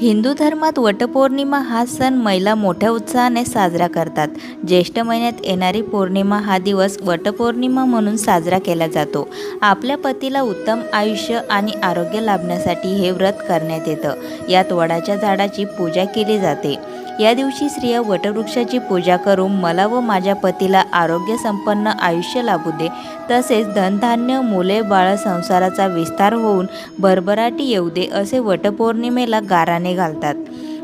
हिंदू धर्मात वटपौर्णिमा हा सण महिला मोठ्या उत्साहाने साजरा करतात. ज्येष्ठ महिन्यात येणारी पौर्णिमा हा दिवस वटपौर्णिमा म्हणून साजरा केला जातो. आपल्या पतीला उत्तम आयुष्य आणि आरोग्य लाभण्यासाठी हे व्रत करण्यात येतं. यात वडाच्या झाडाची पूजा केली जाते. या दिवशी स्त्रिया वटवृक्षाची पूजा करून मला व माझ्या पतीला आरोग्य संपन्न आयुष्य लाभू दे. तसेच धनधान्य मुले बाळ संसाराचा विस्तार होऊन भरभराटी येऊ दे असे वटपौर्णिमेला गाराने घालतात.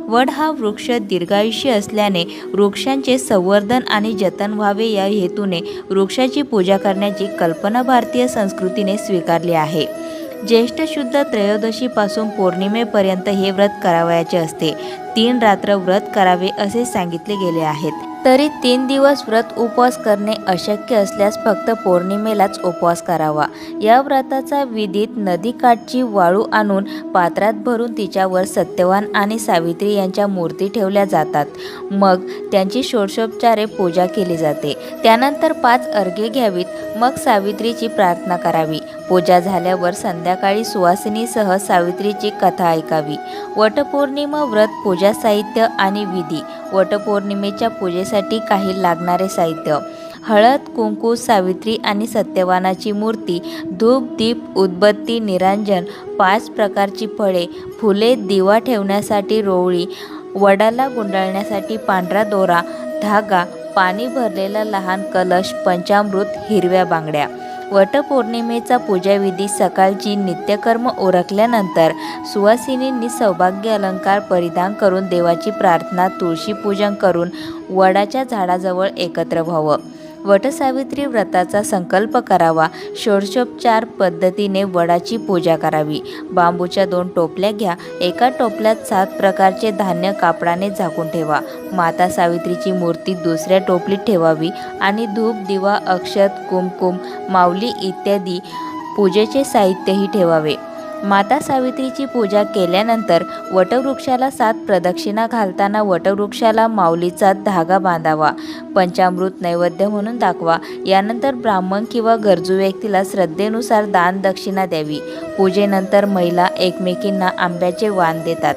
वड हा वृक्ष दीर्घायुष्य असल्याने वृक्षांचे संवर्धन आणि जतन व्हावे या हेतूने वृक्षाची पूजा करण्याची कल्पना भारतीय संस्कृतीने स्वीकारली आहे. ज्येष्ठ शुद्ध त्रयोदशीपासून पौर्णिमेपर्यंत हे व्रत करावयाचे असते. तीन रात्र व्रत करावे असे सांगितले गेले आहेत. तरी तीन दिवस व्रत उपवास करणे अशक्य असल्यास फक्त पौर्णिमेलाच उपवास करावा. या व्रताचा विधीत नदीकाठची वाळू आणून पात्रात भरून तिच्यावर सत्यवान आणि सावित्री यांच्या मूर्ती ठेवल्या जातात. मग त्यांची षोडशोपचारे पूजा केली जाते. त्यानंतर पाच अर्घे घ्यावीत. मग सावित्रीची प्रार्थना करावी. पूजा झाल्यावर संध्याकाळी सुवासिनीसह सावित्रीची कथा ऐकावी. वटपौर्णिमा व्रत पूजा साहित्य आणि विधी. वटपौर्णिमेच्या पूजेसाठी काही लागणारे साहित्य. हळद कुंकू सावित्री आणि सत्यवानाची मूर्ती धूप दीप उदबत्ती निरांजन पाच प्रकारची फळे फुले दिवा ठेवण्यासाठी रोवळी वडाला गुंडाळण्यासाठी पांढरा दोरा धागा पाणी भरलेला लहान कलश पंचामृत हिरव्या बांगड्या. वटपौर्णिमेचा पूजाविधी सकाळची नित्यकर्म ओरखल्यानंतर सुवासिनींनी सौभाग्य अलंकार परिधान करून देवाची प्रार्थना तुळशी पूजन करून वडाच्या झाडाजवळ एकत्र व्हावं. वटसावित्री व्रताचा संकल्प करावा. षोडशोपचार पद्धतीने वडाची पूजा करावी. बांबूच्या दोन टोपल्या घ्या. एका टोपल्यात सात प्रकारचे धान्य कापडाने झाकून ठेवा. माता सावित्रीची मूर्ती दुसऱ्या टोपलीत ठेवावी आणि धूप दिवा अक्षत कुमकुम माऊली इत्यादी पूजेचे साहित्यही ठेवावे. माता सावित्रीची पूजा केल्यानंतर वटवृक्षाला सात प्रदक्षिणा घालताना वटवृक्षाला माऊलीचा धागा बांधावा पंचामृत नैवेद्य म्हणून दाखवा. यानंतर ब्राह्मण किंवा गरजू व्यक्तीला श्रद्धेनुसार दान दक्षिणा द्यावी. पूजेनंतर महिला एकमेकींना आंब्याचे वाण देतात.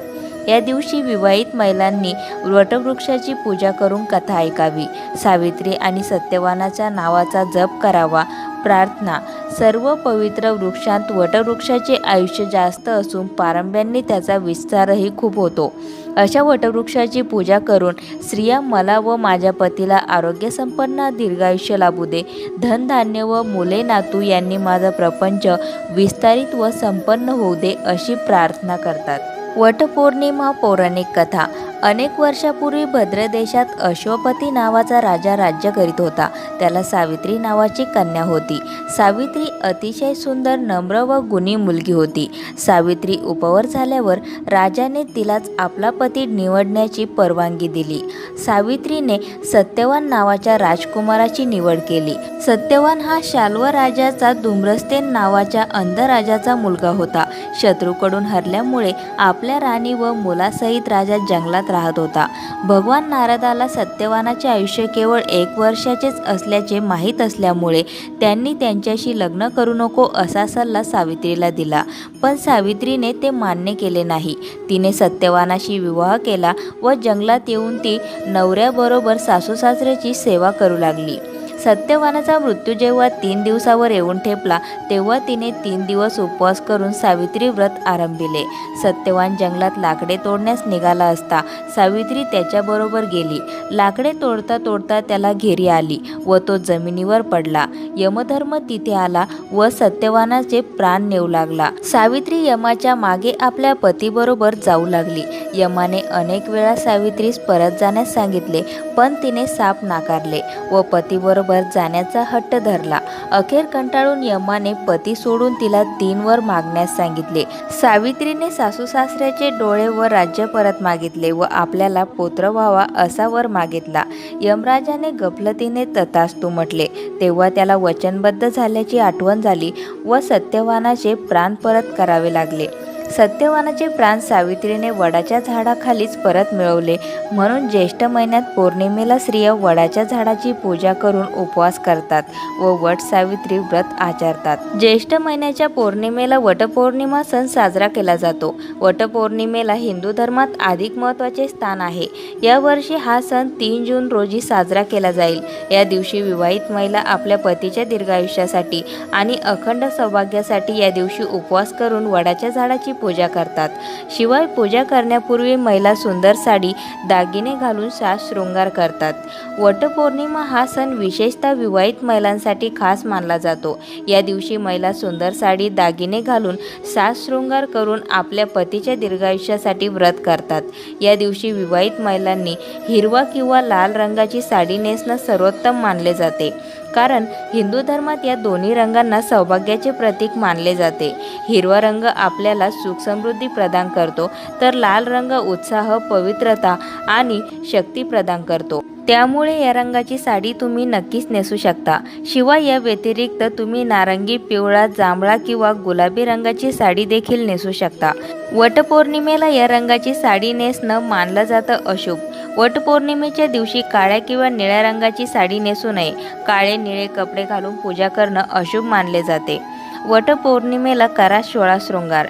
या दिवशी विवाहित महिलांनी वटवृक्षाची पूजा करून कथा ऐकावी. सावित्री आणि सत्यवानाच्या नावाचा जप करावा. प्रार्थना. सर्व पवित्र वृक्षांत वटवृक्षाचे आयुष्य जास्त असून पारंब्यांनी त्याचा विस्तारही खूप होतो. अशा वटवृक्षाची पूजा करून स्त्रिया मला व माझ्या पतीला आरोग्यसंपन्न दीर्घायुष्य लाभू दे. धनधान्य व मुले नातू यांनी माझा प्रपंच विस्तारित व संपन्न होऊ दे अशी प्रार्थना करतात. वटपौर्णिमा पौराणिक कथा. अनेक वर्षापूर्वी भद्रदेशात अश्वपती नावाचा राजा राज्य करीत होता. त्याला सावित्री नावाची कन्या होती. सावित्री अतिशय सुंदर नम्र व गुणी मुलगी होती. सावित्री उपवर झाल्यावर राजाने तिलाच आपला पती निवडण्याची परवानगी दिली. सावित्रीने सत्यवान नावाच्या राजकुमाराची निवड केली. सत्यवान हा शाल्व राजाचा धुम्रस्तेन नावाच्या अंध राजाचा मुलगा होता. शत्रूकडून हरल्यामुळे आपल्या राणी व मुलासहित राजा जंगलात राहत होता. भगवान नारदाला सत्यवानाचे आयुष्य केवळ एक वर्षाचेच असल्याचे माहीत असल्यामुळे त्यांनी त्यांच्याशी लग्न करू नको असा सल्ला सावित्रीला दिला. पण सावित्रीने ते मान्य केले नाही. तिने सत्यवानाशी विवाह केला व जंगलात येऊन ती नवऱ्याबरोबर सासू सासऱ्याची सेवा करू लागली. सत्यवानाचा मृत्यू जेव्हा तीन दिवसावर येऊन ठेपला तेव्हा तिने तीन दिवस उपवास करून सावित्री व्रत आरंभिले. सत्यवान जंगलात लाकडे तोडण्यास निघाला असता सावित्री त्याच्याबरोबर गेली. लाकडे तोडता तोडता त्याला घेरी आली व तो जमिनीवर पडला. यमधर्म तिथे आला व सत्यवानाचे प्राण नेऊ लागला. सावित्री यमाच्या मागे आपल्या पतीबरोबर जाऊ लागली. यमाने अनेक वेळा सावित्रीस परत जाण्यास सांगितले पण तिने साप नाकारले व पतीबरोबर जाण्याचा हट्ट धरला. अखेर कंटाळून यमाने पती सोडून तिला तीन वर मागण्यास सांगितले. सावित्रीने सासू सासऱ्याचे डोळे व राज्य परत मागितले व आपल्याला पुत्र व्हावा असा वर मागितला. यमराजाने गफलतीने तथास्तू म्हटले तेव्हा त्याला वचनबद्ध झाल्याची आठवण झाली व सत्यवानाचे प्राण परत करावे लागले. सत्यवानाचे प्राण सावित्रीने वडाच्या झाडाखालीच परत मिळवले. म्हणून ज्येष्ठ महिन्यात पौर्णिमेला स्त्रिया वडाच्या झाडाची पूजा करून उपवास करतात व वट सावित्री व्रत आचरतात. ज्येष्ठ महिन्याच्या पौर्णिमेला वटपौर्णिमा सण साजरा केला जातो. वटपौर्णिमेला हिंदू धर्मात अधिक महत्त्वाचे स्थान आहे. यावर्षी हा सण तीन जून रोजी साजरा केला जाईल. या दिवशी विवाहित महिला आपल्या पतीच्या दीर्घायुष्यासाठी आणि अखंड सौभाग्यासाठी या दिवशी उपवास करून वडाच्या झाडाची पूजा करतात. शिवाय पूजा करण्यापूर्वी महिला सुंदर साडी दागिने घालून सास शृंगार करतात. वटपौर्णिमा हा सण विशेषतः विवाहित महिलांसाठी खास मानला जातो. या दिवशी महिला सुंदर साडी दागिने घालून सास शृंगार करून आपल्या पतीच्या दीर्घायुष्यासाठी व्रत करतात. या दिवशी विवाहित महिलांनी हिरवा किंवा लाल रंगाची साडी नेसणं सर्वोत्तम मानले जाते. कारण हिंदू धर्मात या दोन्ही रंगांना सौभाग्याचे प्रतीक मानले जाते. हिरवा रंग आपल्याला सुख समृद्धी प्रदान करतो तर लाल रंग उत्साह पवित्रता आणि शक्ती प्रदान करतो. त्यामुळे या रंगाची साडी तुम्ही नक्कीच नेसू शकता. शिवाय या व्यतिरिक्त तुम्ही नारंगी पिवळा जांभळा किंवा गुलाबी रंगाची साडी देखील नेसू शकता. वटपौर्णिमेला या रंगाची साडी नेसणं मानलं जातं अशुभ. वटपौर्णिमेच्या दिवशी काळ्या किंवा निळ्या रंगाची साडी नेसू नये. काळे निळे कपडे घालून पूजा करणं अशुभ मानले जाते. वटपौर्णिमेला करा सोळा शृंगार.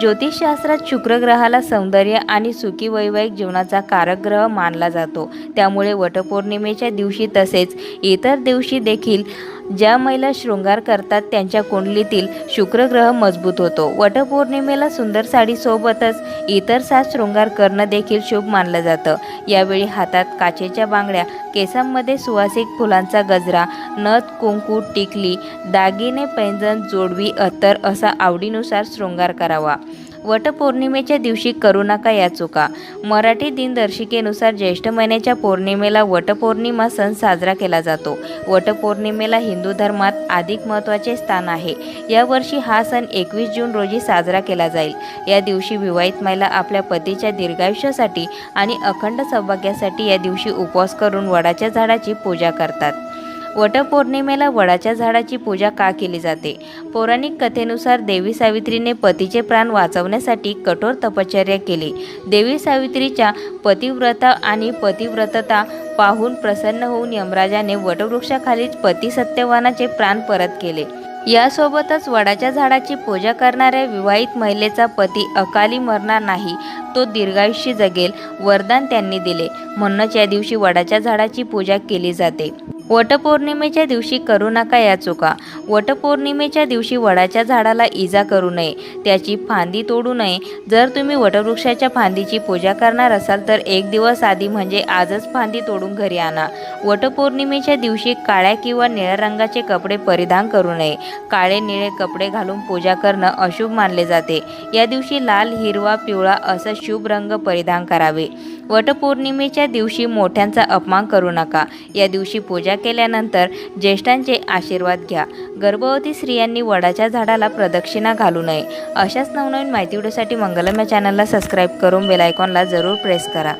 ज्योतिषशास्त्रात शुक्रग्रहाला सौंदर्य आणि सुखी वैवाहिक जीवनाचा कारक ग्रह मानला जातो. त्यामुळे वटपौर्णिमेच्या दिवशी तसेच इतर दिवशी देखील ज्या महिला शृंगार करतात त्यांच्या कुंडलीतील शुक्रग्रह मजबूत होतो. वटपौर्णिमेला सुंदर साडीसोबतच इतर सात शृंगार करणं देखील शुभ मानलं जातं. यावेळी हातात काचेच्या बांगड्या केसांमध्ये सुवासिक फुलांचा गजरा नथ कुंकू टिकली दागिने पैंजण जोडवी अत्तर असा आवडीनुसार शृंगार करावा. वटपौर्णिमेच्या दिवशी करू नका या चुका. मराठी दिनदर्शिकेनुसार ज्येष्ठ महिन्याच्या पौर्णिमेला वटपौर्णिमा सण साजरा केला जातो. वटपौर्णिमेला हिंदू धर्मात अधिक महत्त्वाचे स्थान आहे. यावर्षी हा सण एकवीस जून रोजी साजरा केला जाईल. या दिवशी विवाहित महिला आपल्या पतीच्या दीर्घायुष्यासाठी आणि अखंड सौभाग्यासाठी या दिवशी उपवास करून वडाच्या झाडाची पूजा करतात. वटपौर्णिमेला वडाच्या झाडाची पूजा का केली जाते? पौराणिक कथेनुसार देवी सावित्रीने पतीचे प्राण वाचवण्यासाठी कठोर तपश्चर्या केली. देवी सावित्रीच्या पतिव्रता आणि पतिव्रतता पाहून प्रसन्न होऊन यमराजाने वटवृक्षाखालीच पती सत्यवानाचे प्राण परत केले. यासोबतच वडाच्या झाडाची पूजा करणाऱ्या विवाहित महिलेचा पती अकाली मरणार नाही तो दीर्घायुष्य जगेल वरदान त्यांनी दिले. म्हणूनच या दिवशी वडाच्या झाडाची पूजा केली जाते. वटपौर्णिमेच्या दिवशी करू नका या चुका. वटपौर्णिमेच्या दिवशी वडाच्या झाडाला इजा करू नये. त्याची फांदी तोडू नये. जर तुम्ही वटवृक्षाच्या फांदीची पूजा करणार असाल तर एक दिवस आधी म्हणजे आजच फांदी तोडून घरी आणा. वटपौर्णिमेच्या दिवशी काळ्या किंवा निळ्या रंगाचे कपडे परिधान करू नये. काळे निळे कपडे घालून पूजा करणं अशुभ मानले जाते. या दिवशी लाल हिरवा पिवळा असं शुभ रंग परिधान करावे. वटपौर्णिमेच्या दिवशी मोठ्यांचा अपमान करू नका. या दिवशी पूजा केल्यानंतर ज्येष्ठांचे आशीर्वाद घ्या. गर्भवती स्त्रियांनी वडाच्या झाडाला प्रदक्षिणा घालू नये. अशाच नवनवीन माहिती व्हिडिओसाठी मंगलम या चॅनलला सबस्क्राईब करून बेलायकॉनला जरूर प्रेस करा.